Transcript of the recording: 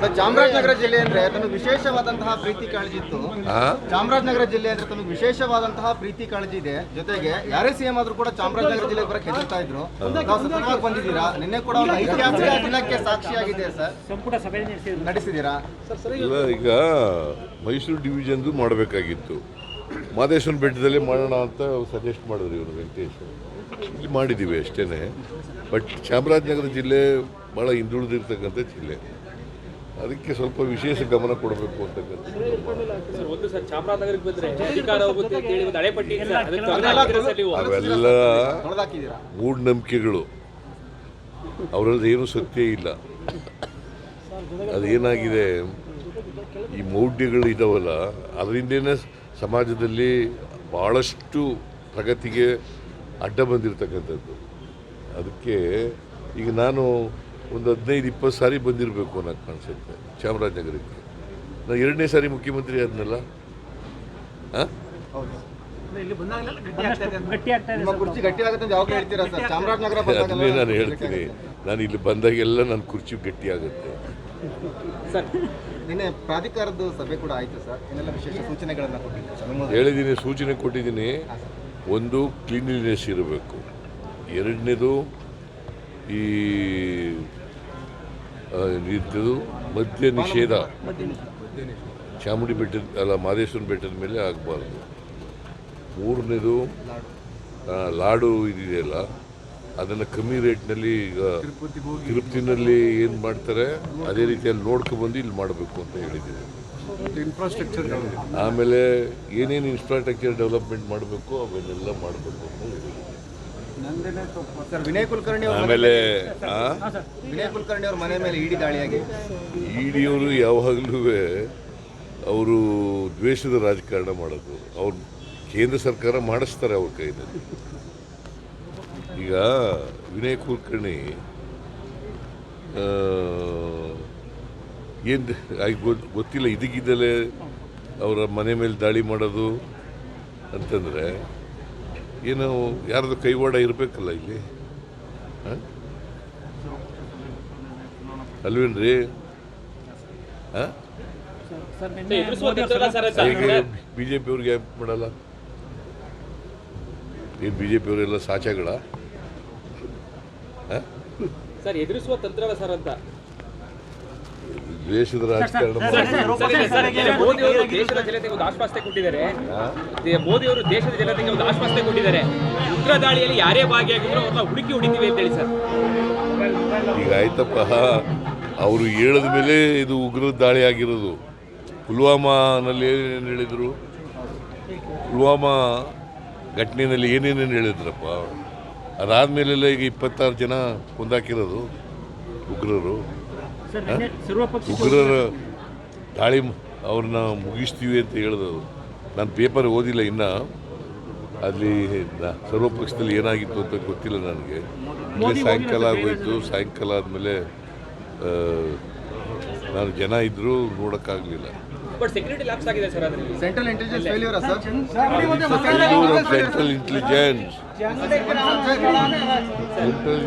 Sir Chamarajanagar ಜಿಲ್ಲೆ ಅಂದ್ರೆ ತಮಗೆ ವಿಶೇಷವಾದಂತಹ ಪ್ರೀತಿ ಕಾಳಜಿ ಇತ್ತು? ಚಾಮರಾಜನಗರ ಜಿಲ್ಲೆ ಅಂದ್ರೆ ತಮಗೆ ವಿಶೇಷವಾದಂತಹ ಪ್ರೀತಿ ಕಾಳಜಿ ಇದೆ ಜೊತೆಗೆ ಯಾರೇ ಸಿಎಂ ಆದ್ರೂ ಕೂಡ ಚಾಮರಾಜನಗರ ಜಿಲ್ಲೆಗೆ ಬರಕ್ಕೆ ಹೆದರ್ತಾ ಇದ್ರು. ನಾವು ಸತತವಾಗಿ ಬಂದಿದ್ದೀರಾ? ನಿನ್ನೆ ಕೂಡ ಒಂದು ಐತಿಹಾಸಿಕ ದಿನಕ್ಕೆ ಸಾಕ್ಷಿಯಾಗಿದೆ ಸರ್. ಸಂಪುಟ ಸಭೆ ನಡೆಸಿದ್ರು. ನಡೆಸಿದ್ದೀರಾ? ಇಲ್ಲ ಈಗ ಮೈಸೂರು ಡಿವಿಷನ್ದು ಮಾಡಬೇಕಾಗಿತ್ತು. ಮಾದೇಶ್ವರ ಬೆಟ್ಟದಲ್ಲಿ ಮಾಡೋಣ ಅಂತ ಸಜೆಸ್ಟ್ ಮಾಡಿದ್ರು ಇವರು ವೆಂಕಟೇಶ್ ಇಲ್ಲಿ ಮಾಡಿದ್ದೀವಿ ಅಷ್ಟೇ ಬಟ್ ಚಾಮರಾಜನಗರ ಜಿಲ್ಲೆ ಭಾಳ ಹಿಂದುಳಿದಿರ್ತಕ್ಕಂಥ ಜಿಲ್ಲೆ. ಅದಕ್ಕೆ ಸ್ವಲ್ಪ ವಿಶೇಷ ಗಮನ ಕೊಡಬೇಕು ಅಂತಕ್ಕಂಥ ಸರ್ ಒಂದು ಸರ್ ಚಾಮರಾಜನಗರಕ್ಕೆ ಬಂದ್ರೆ ಅಧಿಕಾರ ಹೋಗುತ್ತೆ ಅಂತ ಹೇಳಿ ಒಂದು ಪಟ್ಟಿ ಅದಕ್ಕೆ ತೊಂದ್ರೆ ಆಗ್ತಿದೆ ಸರ್ ನೀವು. ಅವೆಲ್ಲ ಮೂಢನಂಬಿಕೆಗಳು ಅವರಲ್ಲಿ ಏನು ಸತ್ಯ ಇಲ್ಲ. ಅದೇನಾಗಿದೆ? ಈ ಮೌಢ್ಯಗಳು ಇದಾವಲ್ಲ ಅದರಿಂದನೇ ಸಮಾಜದಲ್ಲಿ ಭಾಳಷ್ಟು ಪ್ರಗತಿಗೆ ಅಡ್ಡ ಬಂದಿರತಕ್ಕಂಥದ್ದು. ಅದಕ್ಕೆ ಈಗ ನಾನು ಒಂದು ಹದಿನೈದು ಇಪ್ಪತ್ತು ಸಾರಿ ಬಂದಿರಬೇಕು ಅನ್ನೋಕೆ ಕಾಣಿಸುತ್ತೆ ಚಾಮರಾಜನಗರಕ್ಕೆ. ನಾನು ಎರಡನೇ ಸಾರಿ ಮುಖ್ಯಮಂತ್ರಿ ಆದ್ನಲ್ಲ? ಹಾಂ ಗಟ್ಟಿ ಆಗ್ತಾ ಇದೆ ಕುರ್ಚಿ ಗಟ್ಟಿ ಆಗುತ್ತೆ ಅಂತ ಯಾವಾಗ ಹೇಳ್ತೀರಾ ಸರ್? ಚಾಮರಾಜನಗರ ಅದನ್ನೇ ನಾನು ಬಂದಾಗೆಲ್ಲ ಹೇಳ್ತೀನಿ. ನಾನು ಇಲ್ಲಿ ಬಂದಾಗೆಲ್ಲ ನನ್ನ ಕುರ್ಚಿ ಗಟ್ಟಿ ಆಗುತ್ತೆ. ನಿನ್ನೆ ಪ್ರಾಧಿಕಾರದ ಸಭೆ ಕೂಡ ಆಯ್ತು ಸರ್. ವಿಶೇಷ ಸೂಚನೆಗಳನ್ನ ಹೇಳಿದ್ದೀನಿ ಸೂಚನೆ ಕೊಟ್ಟಿದ್ದೀನಿ. ಒಂದು ಕ್ಲೀನ್ಲಿನೆಸ್ ಇರಬೇಕು. ಎರಡನೇದು ಈ ಇದ್ರದ್ದು ಮದ್ಯ ನಿಷೇಧ. ಚಾಮುಂಡಿ ಬೆಟ್ಟದ ಅಲ್ಲ ಮಾದೇಶ್ವರ ಬೆಟ್ಟದ ಮೇಲೆ ಆಗಬಾರ್ದು. ಮೂರನೇದು ಲಾಡು ಇದೆಯಲ್ಲ ಅದನ್ನು ಕಮ್ಮಿ ರೇಟ್ನಲ್ಲಿ ಈಗ ತಿರುಪತಿನಲ್ಲಿ ಏನು ಮಾಡ್ತಾರೆ ಅದೇ ರೀತಿಯಲ್ಲಿ ನೋಡ್ಕೊಬಂದು ಇಲ್ಲಿ ಮಾಡಬೇಕು ಅಂತ ಹೇಳಿದ್ದೀವಿ. ಇನ್ಫ್ರಾಸ್ಟ್ರಕ್ಚರ್ ಆಮೇಲೆ ಏನೇನು ಇನ್ಫ್ರಾಸ್ಟ್ರಕ್ಚರ್ ಡೆವಲಪ್ಮೆಂಟ್ ಮಾಡಬೇಕು ಅವನ್ನೆಲ್ಲ ಮಾಡಬೇಕು ಅಂತ ಹೇಳಿದ್ದೀನಿ ಸರ್ ವಿನಯ್ ಕುಲಕರ್ಣಿ ಅವ್ರ ಆಮೇಲೆ ಆ? ವಿನಯ್ ಕುಲಕರ್ಣಿ ಅವ್ರ ಮನೆ ಮೇಲೆ ಇಡಿ ದಾಳಿಯಾಗಿ. ಇಡಿಯವರು ಯಾವಾಗಲೂ ಅವರು ದ್ವೇಷದ ರಾಜಕಾರಣ ಮಾಡೋದು. ಅವ್ರು ಕೇಂದ್ರ ಸರ್ಕಾರ ಮಾಡಿಸ್ತಾರೆ ಅವ್ರ ಕೈನಲ್ಲಿ ಈಗ ವಿನಯ್ ಕುಲಕರ್ಣಿ ಏನು ಗೊತ್ತಿಲ್ಲ ಇದಕ್ಕಿದ್ದಲೇ ಅವರ ಮನೆ ಮೇಲೆ ದಾಳಿ ಮಾಡೋದು ಅಂತಂದರೆ ಏನು ಯಾರದು ಕೈವಾಡ ಇರಬೇಕಲ್ಲ ಇಲ್ಲಿ? ಹಾಂ? ಅಲ್ವೇನ್ರಿ ಹಾಂ? ಬಿ ಜೆ ಪಿಯವ್ರಿಗೆ ಯಾಕೆ ಮಾಡಲ್ಲ? ಏನು ಬಿ ಜೆ ಪಿಯವರೆಲ್ಲ ಸಾಚಗಳ ಸರ್ ಎದುರಿಸುವ ತಂತ್ರಲ್ಲ ಸರ್ ಅಂತ. ದ್ವೇಷದ ರಾಜಕಾರಣ ಮೋದಿ ಅವರು ದೇಶದ ಜನತೆಗೆ ಒಂದು ಆಶ್ವಾಸನೆ ಕೊಟ್ಟಿದ್ದಾರೆ. ಮೋದಿ ಅವರು ದೇಶದ ಜನತೆಗೆ ಒಂದು ಆಶ್ವಾಸನೆ ಕೊಟ್ಟಿದ್ದಾರೆ. ಉಗ್ರ ದಾಳಿಯಲ್ಲಿ ಯಾರೇ ಭಾಗಿಯಾಗಿದ್ರು ಅವ್ರನ್ನ ಹುಡುಕಿ ಹೊಡಿತೀವಿ ಅಂತ ಹೇಳಿ ಸರ್. ಈಗ ಆಯ್ತಪ್ಪ. ಅವರು ಹೇಳಿದ ಮೇಲೆ ಇದು ಉಗ್ರ ದಾಳಿ ಆಗಿರೋದು. ಪುಲ್ವಾಮಾನಲ್ಲಿ ಏನೇನು ಹೇಳಿದರು? ಪುಲ್ವಾಮಾ ಘಟನೆಯಲ್ಲಿ ಏನೇನೇನು ಹೇಳಿದ್ರಪ್ಪ? ಅದಾದಮೇಲೆಲ್ಲ ಈಗ ಇಪ್ಪತ್ತಾರು ಜನ ಕುಂದಾಕಿರೋದು ಉಗ್ರರು. ಉಗ್ರರ ದಾಳಿ ಅವ್ರನ್ನ ಮುಗಿಸ್ತೀವಿ ಅಂತ ಹೇಳಿದ್ರು ನಾನು ಪೇಪರ್ ಓದಿಲ್ಲ ಇನ್ನು ಅಲ್ಲಿ ನ- ಸರ್ವಪಕ್ಷದಲ್ಲಿ ಏನಾಗಿತ್ತು ಅಂತ ಗೊತ್ತಿಲ್ಲ ನನಗೆ ಇಲ್ಲಿ ಸಾಯಂಕಾಲ ಆಗೋಯ್ತು ಸಾಯಂಕಾಲ ಆದಮೇಲೆ ನಾನು ಜನ ಇದ್ದರೂ ನೋಡೋಕ್ಕಾಗಲಿಲ್ಲ ಬಟ್ ಸೆಕ್ಯೂರಿಟಿ ಲ್ಯಾಪ್ಸ್ ಆಗಿದೆ ಸರ್ ಅದರಲ್ಲಿ ಸೆಂಟ್ರಲ್ ಇಂಟೆಲಿಜೆನ್ಸ್ ಫೇಲ್ಯೂರಾ ಸರ್ ಸೆಂಟ್ರಲ್ ಇಂಟೆಲಿಜೆನ್ಸ್ ಸೆಂಟ್ರಲ್